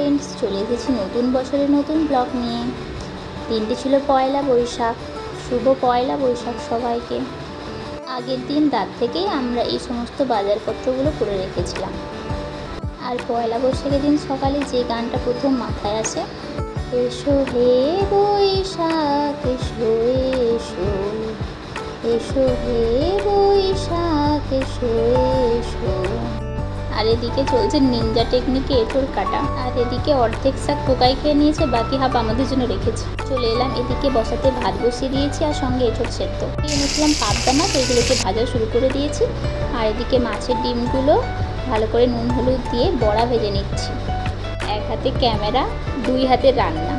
Friends চলে এসেছি নতুন বছরের নতুন ব্লগ নিয়ে। দিনটি ছিল পয়লা বৈশাখ। শুভ পয়লা বৈশাখ সবাইকে। আগের দিন রাত থেকেই আমরা এই সমস্ত বাজারপত্রগুলো করে রেখেছিলাম। আর পয়লা বৈশাখের দিন সকালে যে গানটা প্রথম মাথায় আসে, এসো হে বৈশাখ, এসো এসো এসো হে বৈশাখ, এসো আর এদিকে চলছে নিনজা টেকনিকে এঁটোর কাটা। আর এদিকে অর্ধেক শাক পোকাই খেয়ে নিয়েছে, বাকি হাফ আমাদের জন্য রেখেছে। চলে এলাম এদিকে বসাতে, ভাত বসিয়ে দিয়েছি আর সঙ্গে এঁটোর সেদ্ধ। এনেছিলাম পাবদা মাছ, এগুলোকে ভাজা শুরু করে দিয়েছি। আর এদিকে মাছের ডিমগুলো ভালো করে নুন হলুদ দিয়ে বড়া ভেজে নিচ্ছি। এক হাতে ক্যামেরা, দুই হাতে রান্না।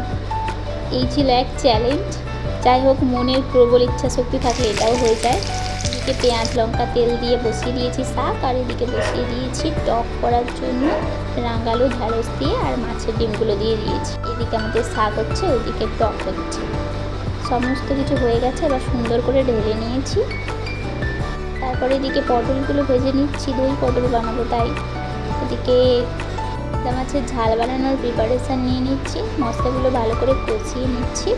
এই ছিল এক চ্যালেঞ্জ যাই হোক, মনের প্রবল ইচ্ছা শক্তি থাকলে এটাও হয়ে যায়। এদিকে পেঁয়াজ, লঙ্কা, তেল দিয়ে বসিয়ে দিয়েছি শাক আর এদিকে বসিয়ে দিয়েছি টক করার জন্য রাঙালু ঢ্যাঁড়স দিয়ে আর মাছের ডিমগুলো দিয়ে দিয়েছি। এদিকে আমাদের শাক হচ্ছে ওইদিকে টক হচ্ছে। সমস্ত কিছু হয়ে গেছে, এবার সুন্দর করে ঢেলে নিয়েছি। তারপরে এদিকে পটলগুলো ভেজে নিচ্ছি, দই পটল বানাবো তাই। এদিকে মাছের ঝাল বানানোর প্রিপারেশান নিয়ে নিচ্ছি, মশলাগুলো ভালো করে কষিয়ে নিচ্ছি।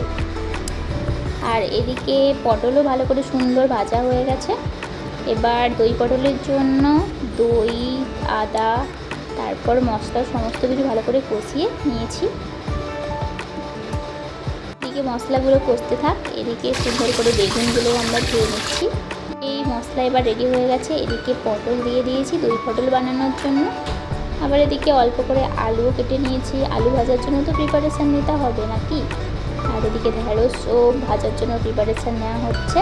আর এদিকে পটলও ভালো করে সুন্দর ভাজা হয়ে গেছে। এবার দই পটলের জন্য দই, আদা, তারপর মশলা, সমস্ত কিছু ভালো করে কষিয়ে নিয়েছি। এদিকে মশলাগুলো কষতে থাক, এদিকে সুন্দর করে বেগুনগুলো আমরা ধুয়ে নিচ্ছি। এই মশলা এবার রেডি হয়ে গেছে, এদিকে পটল দিয়ে দিয়েছি দই পটল বানানোর জন্য। আবার এদিকে অল্প করে আলুও কেটে নিয়েছি। আলু ভাজার জন্য তো প্রিপারেশান নিতে হবে নাকি? আর এদিকে ঢেঁড়সও ভাজার জন্য প্রিপারেশান নেওয়া হচ্ছে।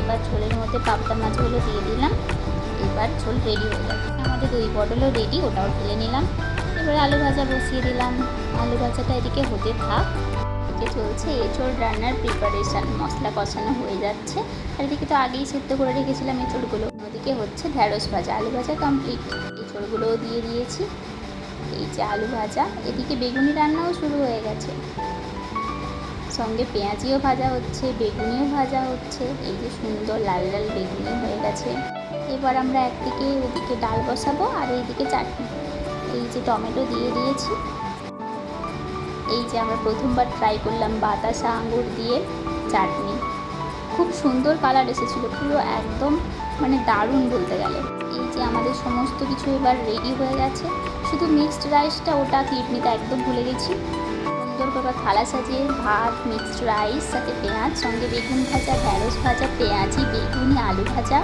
এবার ঝোলের মধ্যে পাবদা মাছগুলো দিয়ে দিলাম। এবার ঝোল রেডি হয়ে যাবে আমাদের দই পটলও রেডি ওটাও ঢেলে নিলাম। এবার আলু ভাজা বসিয়ে দিলাম। আলু ভাজাটা এদিকে হতে থাক। চলছে এঁচড় রান্নার প্রিপারেশান মশলা কষানো হয়ে যাচ্ছে। আর এদিকে তো আগেই সেদ্ধ করে রেখেছিলাম এঁচড়গুলো ওদিকে হচ্ছে ঢ্যাঁড়স ভাজা। আলু ভাজা কমপ্লিট এঁচড়গুলোও দিয়ে দিয়েছি। এই যে আলু ভাজা। এদিকে বেগুনি রান্নাও শুরু হয়ে গেছে। সঙ্গে পেঁয়াজিও ভাজা হচ্ছে, বেগুনিও ভাজা হচ্ছে। এই যে সুন্দর লাল লাল বেগুনি হয়ে গেছে। এবার আমরা একদিকে ওদিকে ডাল বসাবো আর এইদিকে চাটনি। এই যে টমেটো দিয়ে দিয়েছি। এই যে আমরা প্রথমবার ট্রাই করলাম বাতাসা আঙুর দিয়ে চাটনি। খুব সুন্দর কালার এসেছিল, পুরো একদম মানে দারুণ বলতে গেলে। এই যে আমাদের সমস্ত কিছু এবার রেডি হয়ে গেছে। শুধু মিক্সড রাইসটা ওটা ক্লিপ একদম ভুলে গেছি। সুন্দর করে থালা সাজিয়ে ভাত মিক্সড রাইস সাথে পেঁয়াজ, সঙ্গে বেগুন ভাজা, ঢ্যাঁড়স ভাজা, পেঁয়াজি, বেগুনি, আলু ভাজা,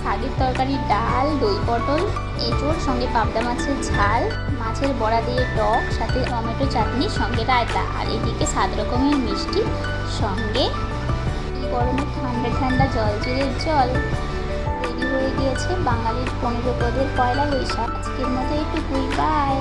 শাকের তরকারি, ডাল, দই পটল, এঁচোড়, সঙ্গে পাবদা মাছের ঝাল, মাছের বড়া দিয়ে টক, সাথে টমেটো চাটনি, সঙ্গে রায়তা। আর এদিকে সাত রকমের মিষ্টি, সঙ্গে গরমে ঠান্ডা ঠান্ডা জল, জিরের জল। রেডি হয়ে গিয়েছে, বাঙালির পনেরো পদের পয়লা বৈশাখ। আজকের মতো একটু বাই